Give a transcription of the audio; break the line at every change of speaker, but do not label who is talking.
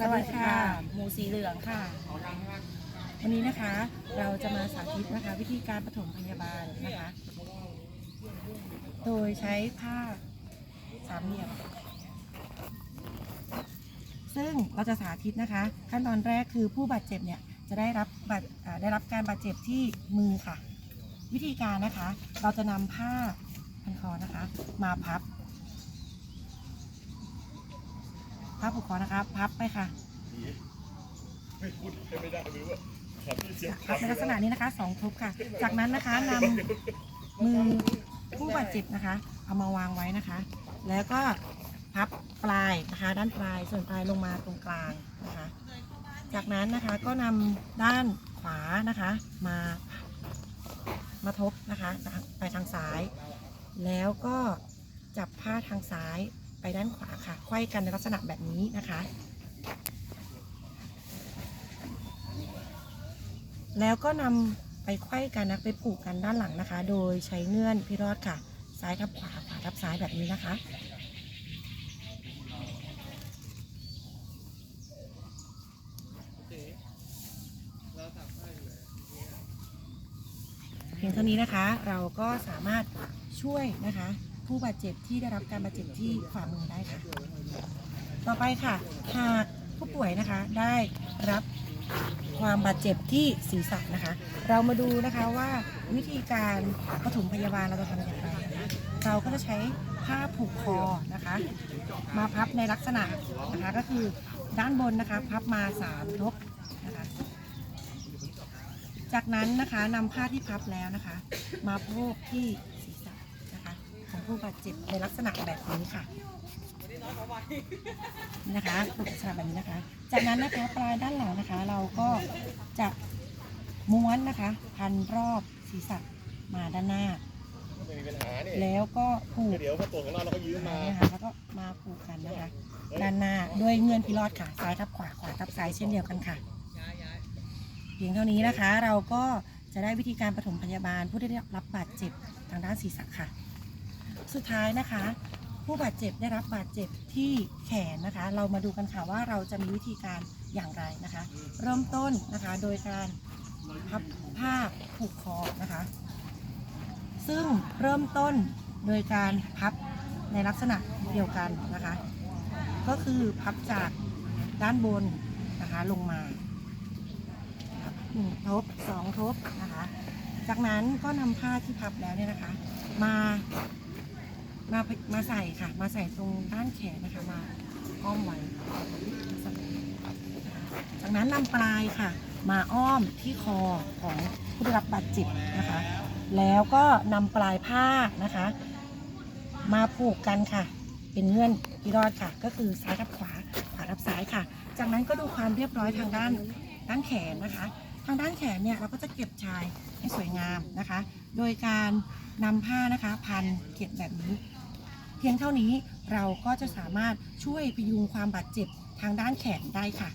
สวัสดีค่ะ หมูสีเหลืองค่ะ วันนี้นะคะเราจะมาสาธิตนะคะวิธีการปฐมพยาบาลนะคะ โดยใช้ผ้าสามเหลี่ยม ซึ่งเราจะสาธิตนะคะ ขั้นตอนแรกคือผู้บาดเจ็บเนี่ยจะได้รับบาดได้รับการบาดเจ็บที่มือค่ะ วิธีการนะคะ เราจะนำผ้าพันคอนะคะ มาพับ ผ้าผูกคอนะคะพับไปค่ะ
ไม่พูดไม่ได้ไม่รู้ว่าขับที่เสียง
พับในลักษณะนี้นะคะสองทุบค่ะ จากนั้นนะคะนำมือผู้บาดเจ็บนะคะ เอามาวางไว้นะคะ แล้วก็พับปลายนะคะ ด้านปลายส่วนปลายลงมาตรงกลางนะคะ จากนั้นนะคะก็นำด้านขวานะคะ มามาทบนะคะไปทางซ้าย แล้วก็จับผ้าทางซ้าย ไปด้านขวาค่ะไขว้กันในลักษณะแบบนี้นะคะ แล้วก็นำไปไขว้กันนะไปผูกกันด้านหลังนะคะ โดยใช้เงื่อนพิรอดค่ะ ซ้ายทับขวาขวาทับซ้ายแบบนี้นะคะเพียงเท่านี้นะคะเราก็สามารถช่วยนะคะ ผู้บาดเจ็บที่ได้รับการบาดเจ็บที่ฝ่ามือได้ค่ะ ต่อไปค่ะ หากผู้ป่วยนะคะได้รับความบาดเจ็บที่ศีรษะนะคะ เรามาดูนะคะว่าวิธีการปฐมพยาบาลเราจะทำอย่างไรนะคะเราก็จะใช้ผ้าผูกคอนะคะ มาพับในลักษณะนะคะก็คือด้านบนนะคะ พับมาสามทบนะคะ จากนั้นนะคะนำผ้าที่พับแล้วนะคะ มาโพกที่ ผู้บาดเจ็บในลักษณะแบบนี้ค่ะนะคะผูกลักษณะแบบนี้นะคะ จากนั้นนะคะปลายด้านหลังนะคะ เราก็จะม้วนนะคะ พันรอบศีรษะมาด้านหน้า
ไม่มีปัญหาเนี่ย
แล้วก็ผูก
เดี๋ยวพอตรวจของเราเราก็ยืมมา
นะคะแล้วก็มาผูกกันนะคะด้านหน้าด้วยเงื่อนพิรอดค่ะ ซ้ายทับขวาขวาทับซ้ายเช่นเดียวกันค่ะเพียงเท่านี้นะคะ เราก็จะได้วิธีการปฐมพยาบาลผู้ที่ได้รับบาดเจ็บทางด้านศีรษะค่ะ สุดท้ายนะคะ ผู้บาดเจ็บได้รับบาดเจ็บที่แขนนะคะ เรามาดูกันค่ะว่าเราจะมีวิธีการอย่างไรนะคะ เริ่มต้นนะคะโดยการพับผ้าผูกคอนะคะ ซึ่งเริ่มต้นโดยการพับในลักษณะเดียวกันนะคะ ก็คือพับจากด้านบนนะคะลงมาหนึ่งทบสองทบนะคะ จากนั้นก็นำผ้าที่พับแล้วเนี่ยนะคะ มา มามาใส่ค่ะ มาใส่ตรงด้านแขนนะคะมาอ้อมไว้จากนั้นนำปลายค่ะ มาอ้อมที่คอของผู้ได้รับบาดเจ็บนะคะ แล้วก็นำปลายผ้านะคะ มาผูกกันค่ะ เป็นเงื่อนพิรอดค่ะ ก็คือซ้ายทับขวาขวาทับซ้ายค่ะ จากนั้นก็ดูความเรียบร้อยทางด้านด้านแขนนะคะ ทางด้านแขนเนี่ยเราก็จะเก็บชายให้สวยงามนะคะ โดยการนำผ้านะคะ พันเก็บแบบนี้ เพียงเท่านี้เราก็จะสามารถช่วยพยุงความบาดเจ็บทางด้านแขนได้ค่ะ